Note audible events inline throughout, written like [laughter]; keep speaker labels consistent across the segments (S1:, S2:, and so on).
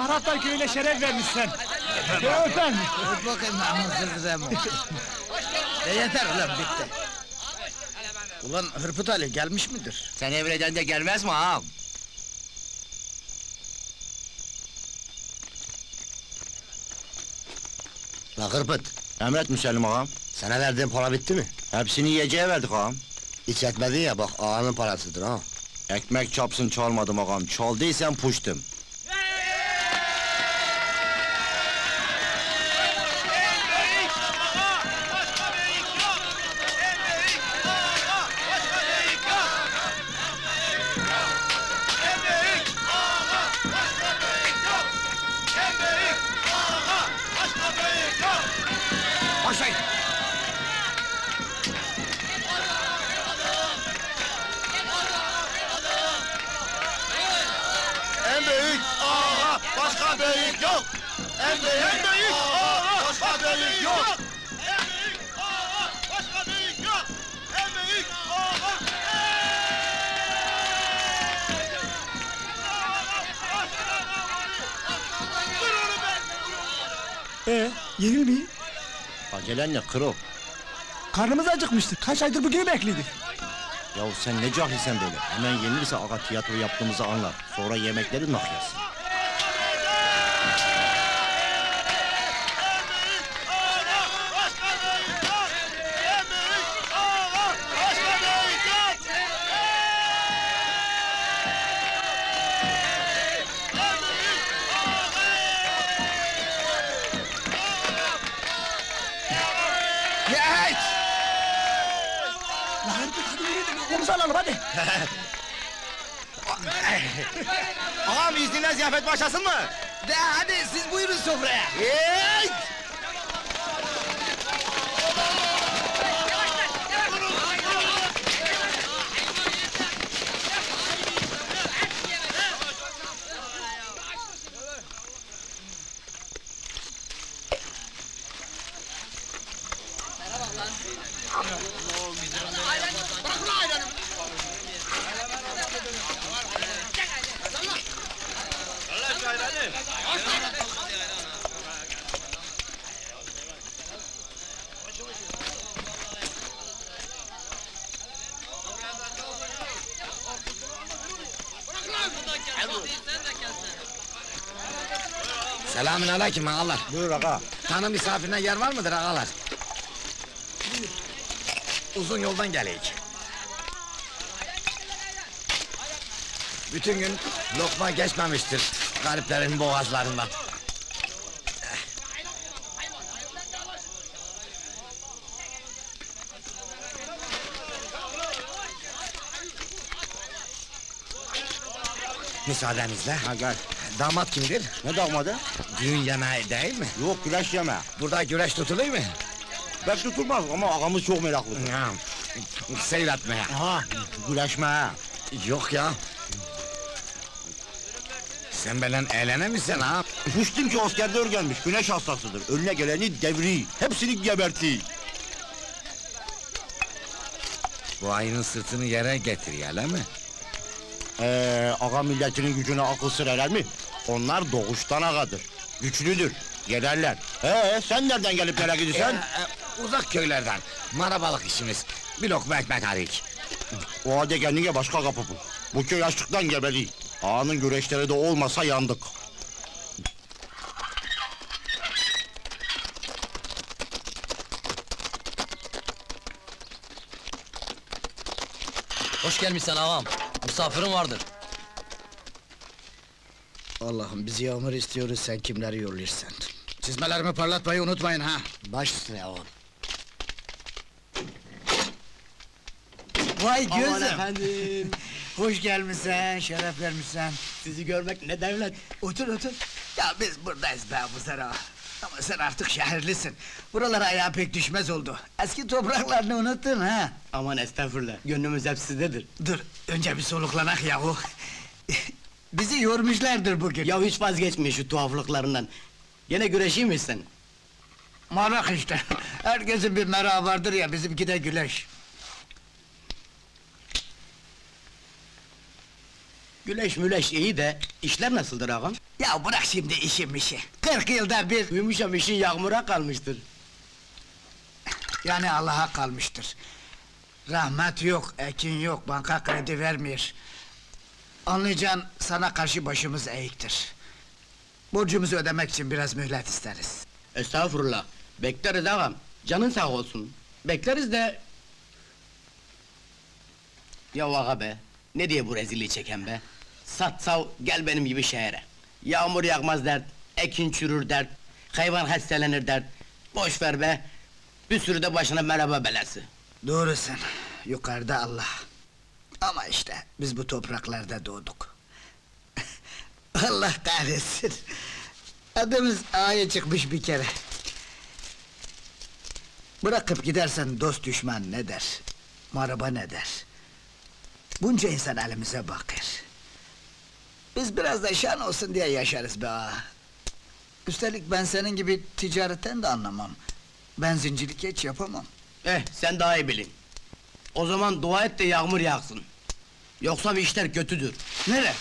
S1: Maratlar köyüne şeref vermişsin. Öpen.
S2: Öt bakayım namussuz Remo. E yeter ulan bitti. Ulan Hırpıt Ali gelmiş midir?
S3: Sen evreden de gelmez mi ağam?
S4: La Hırpıt,
S3: Emret Müsellim ağam.
S4: sana verdiğin para bitti mi?
S3: Hepsini yiyeceğe verdik ağam.
S4: Hiç etmedin ya bak ağanın parasıdır ha.
S3: Ekmek çapsın çalmadım ağam. Çaldıysan puştum. En büyük, en büyük ağa başka büyük yok.
S1: Ee, yenilmeyin.
S3: Acelen ne kro?
S1: Karnımız acıkmıştı. Kaç aydır bugünü bekledik.
S3: Ya sen ne cahilsen böyle. Hemen yenilirse ağa tiyatro yaptığımızı anlar. Sonra yemekleri nah
S1: alalım hadi. [laughs]
S3: Ağam izninle ziyafet başlasın mı?
S2: De hadi siz buyurun sofraya.
S3: Hey!
S2: Selamün aleyküm ağalar.
S3: Buyur ağa.
S2: Tanı misafirine yer var mıdır ağalar? Uzun yoldan geleyik. Bütün gün lokma geçmemiştir gariplerin boğazlarından. Müsaadenizle.
S3: Ha gel.
S2: Damat kimdir?
S3: Ne damadı?
S2: Düğün yemeği değil mi?
S3: Yok güreş yeme.
S2: Burada güreş tutuluyor mu?
S3: Pek tutulmaz ama ağamız çok meraklıdır.
S2: Ya, Seyretmeye.
S3: Aha, güreşme ha.
S2: Yok ya. Sen benden eğlenemezsin ha.
S3: Puştum ki askerde örgenmiş, güneş hastasıdır. Önüne geleni devri, hepsini geberti.
S2: Bu ayının sırtını yere getir öyle mi?
S3: Ee, ağa milletinin gücüne akıl sır erer mi? Onlar doğuştan ağadır. Güçlüdür, yenerler. Ee, sen nereden gelip nereye gidiyorsun?
S2: Ee, e, uzak köylerden. Marabalık işimiz. Bir lokma ekmek harik.
S3: O halde kendine başka kapı bul. Bu köy açlıktan gebeli. Ağanın güreşleri de olmasa yandık.
S5: Hoş gelmişsin ağam. Misafirin vardır.
S2: Allah'ım biz yağmur istiyoruz sen kimleri yolluyorsun. Çizmelerimi parlatmayı unutmayın ha.
S4: Baş üstüne ağam.
S2: Vay
S4: Aman efendim,
S2: Hoş gelmişsen, şeref vermişsen.
S4: sizi görmek ne devlet.
S2: Otur otur. Ya biz buradayız be bu sera. Ama sen artık şehirlisin. Buralara ayağa pek düşmez oldu. Eski topraklarını unuttun ha.
S4: Aman estağfurullah, gönlümüz hep sizdedir.
S2: Dur, önce bir soluklanak yahu. [laughs] Bizi yormuşlardır bugün.
S4: Ya hiç vazgeçme şu tuhaflıklarından. Yine güreşeyim mi sen?
S2: Marak işte. Herkesin bir merakı vardır ya, bizimki de güleş.
S4: Güleş müleş iyi de işler nasıldır ağam?
S2: Ya bırak şimdi işim işi. 40 yılda bir
S4: Duymuşam işin yağmura kalmıştır.
S2: yani Allah'a kalmıştır. Rahmet yok, ekin yok, banka kredi vermiyor. Anlayacağın sana karşı başımız eğiktir. Borcumuzu ödemek için biraz mühlet isteriz.
S4: Estağfurullah. Bekleriz ağam. Canın sağ olsun. Bekleriz de... Ya ağa be. Ne diye bu rezilliği çeken be? Sat sav gel benim gibi şehre. Yağmur yağmaz dert, ekin çürür dert, hayvan hastalanır dert. Boş ver be. Bir sürü de başına merhaba belası.
S2: Doğrusun, yukarıda Allah. Ama işte biz bu topraklarda doğduk. [laughs] Allah kahretsin. Adımız A'ya çıkmış bir kere. Bırakıp gidersen dost düşman ne der? Maraba ne der? Bunca insan elimize bakır. Biz biraz da şan olsun diye yaşarız be ağa. Üstelik ben senin gibi ticaretten de anlamam. Benzincilik hiç yapamam.
S4: Eh sen daha iyi bilin. O zaman dua et de yağmur yağsın. Yoksa işler kötüdür.
S2: Nere?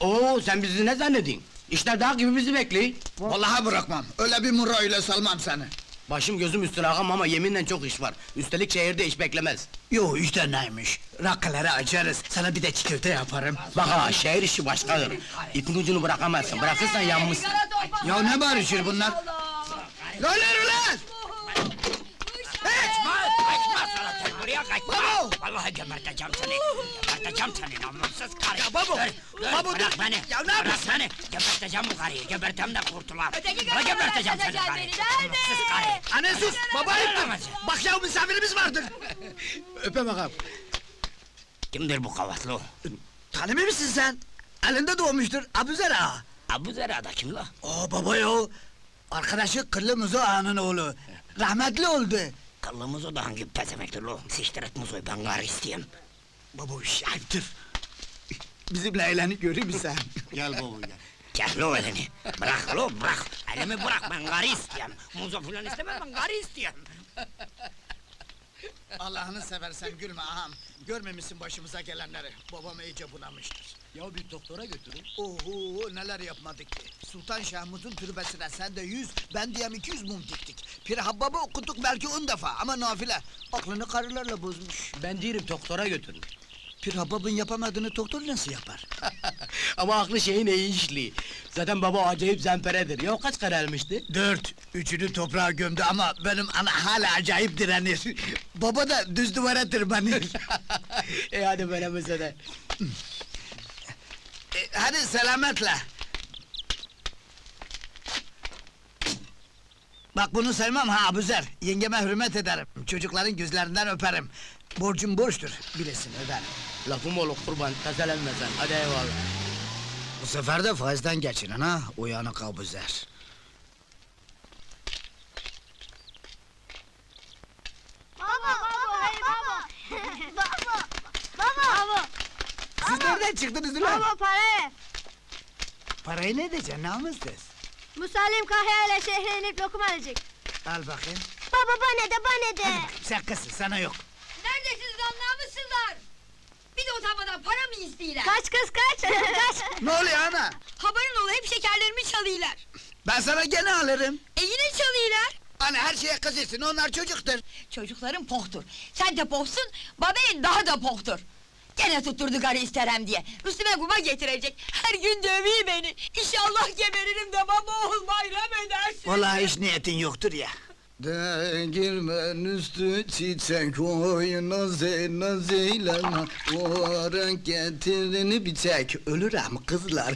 S4: Oo sen bizi ne zannedin? İşler daha gibi bizi bekliyor.
S2: Vallahi bırakmam. Öyle bir mura öyle salmam seni.
S4: Başım gözüm üstüne ağam ama yeminle çok iş var. Üstelik şehirde iş beklemez.
S2: Yo işte neymiş? Rakıları açarız. Sana bir de çikolata yaparım.
S4: Bak ha şehir işi başkadır. İpin ucunu bırakamazsın. Bırakırsan yanmışsın.
S2: Ya ne barışır bunlar? Lan lan lan!
S6: Kaçma! Kaçma sana sen buraya kaçma!
S2: Babo!
S6: Vallahi geberteceğim seni! Geberteceğim seni namussuz karı!
S2: Ya babo!
S6: Dur, dur,
S2: Babo,
S6: bırak
S2: dur!
S6: beni!
S2: Ya ne
S6: bırak
S2: yapıyorsun?
S6: beni! Geberteceğim bu karıyı, gebertem de kurtular!
S7: Öteki karı
S6: geberteceğim seni karı!
S7: beni, nerede?
S6: Namussuz karı!
S2: Anne sus! Baba ayıptır! Bak ya misafirimiz vardır! [laughs]
S4: Öpem ağam.
S6: Kimdir bu kavatlı?
S2: Tanımıyor musun sen? Elinde doğmuştur Abuzer ağa.
S6: Abu Zera'da kim la?
S2: Oo baba ya! Arkadaşı Kırlı Muzo ağanın oğlu. Rahmetli oldu.
S6: Kallımız da hangi pezemektir lo? Siktir et muzoyu ben!
S2: Baba o iş ayıptır. Bizimle eğlenip görür müsün? [laughs]
S4: Gel baba gel.
S6: Kes lo elini! Bırak lo bırak! Elimi bırak ben karı isteyeyim! Muzo falan istemem ben karı isteyeyim!
S2: Allah'ını seversen gülme ağam. Görmemişsin başımıza gelenleri. Babam iyice bunamıştır.
S4: Ya bir doktora götürün.
S2: Oho neler yapmadık ki. Sultan Şahmuz'un türbesine sen de yüz, ben diyem iki yüz mum diktik. Pir Habbab'ı okuttuk belki on defa ama nafile. Aklını karılarla bozmuş.
S4: Ben değilim doktora götürün.
S2: Pir Habbab'ın yapamadığını doktor nasıl yapar? [laughs]
S4: ama aklı şeyin iyi. Zaten baba acayip zemperedir. Ya kaç kere elmişti?
S2: Dört, üçünü toprağa gömdü ama benim ana hala acayip direnir. Baba da düz duvara tırmanır. [laughs]
S4: e hadi böyle mesele.
S2: E, hadi selametle. Bak bunu sevmem ha Abuzer. Yengeme hürmet ederim. Çocukların gözlerinden öperim. Borcum borçtur. Bilesin öderim.
S4: Lafım olur kurban. Tazelenme sen. Hadi eyvallah.
S2: Bu sefer de faizden geçinin ha. Uyanık Abuzer.
S7: Baba, baba, hey baba. baba, baba. Baba,
S2: Siz nereden çıktınız lan?
S7: baba para ver.
S2: Parayı ne edeceksin namussuz?
S7: Musallim Kahya ile şehre inip lokum alacak.
S2: Al bakayım.
S7: Baba bana de bana de.
S2: Sen kızsın sana yok.
S8: Neredesiniz lan namussuzlar? Bir de utanmadan para mı istiyorlar?
S7: Kaç kız kaç. [laughs] kaç.
S2: Ne oluyor ana?
S8: Haberin ol hep şekerlerimi çalıyorlar.
S2: Ben sana gene alırım.
S8: E yine çalıyorlar.
S2: Ana her şeye kızıyorsun onlar çocuktur.
S8: Çocukların pohtur. Sen de pohsun, babayın daha da pohtur. Gene tutturdu karı isterem diye. Üstüme kuma getirecek. Her gün dövüyor beni. İnşallah geberirim de baba oğul bayram edersin.
S2: Vallahi hiç niyetin yoktur ya. Değirmen üstü çiçek oy naze nazeyleme O renk getirini bir çek Ölürüm kızlar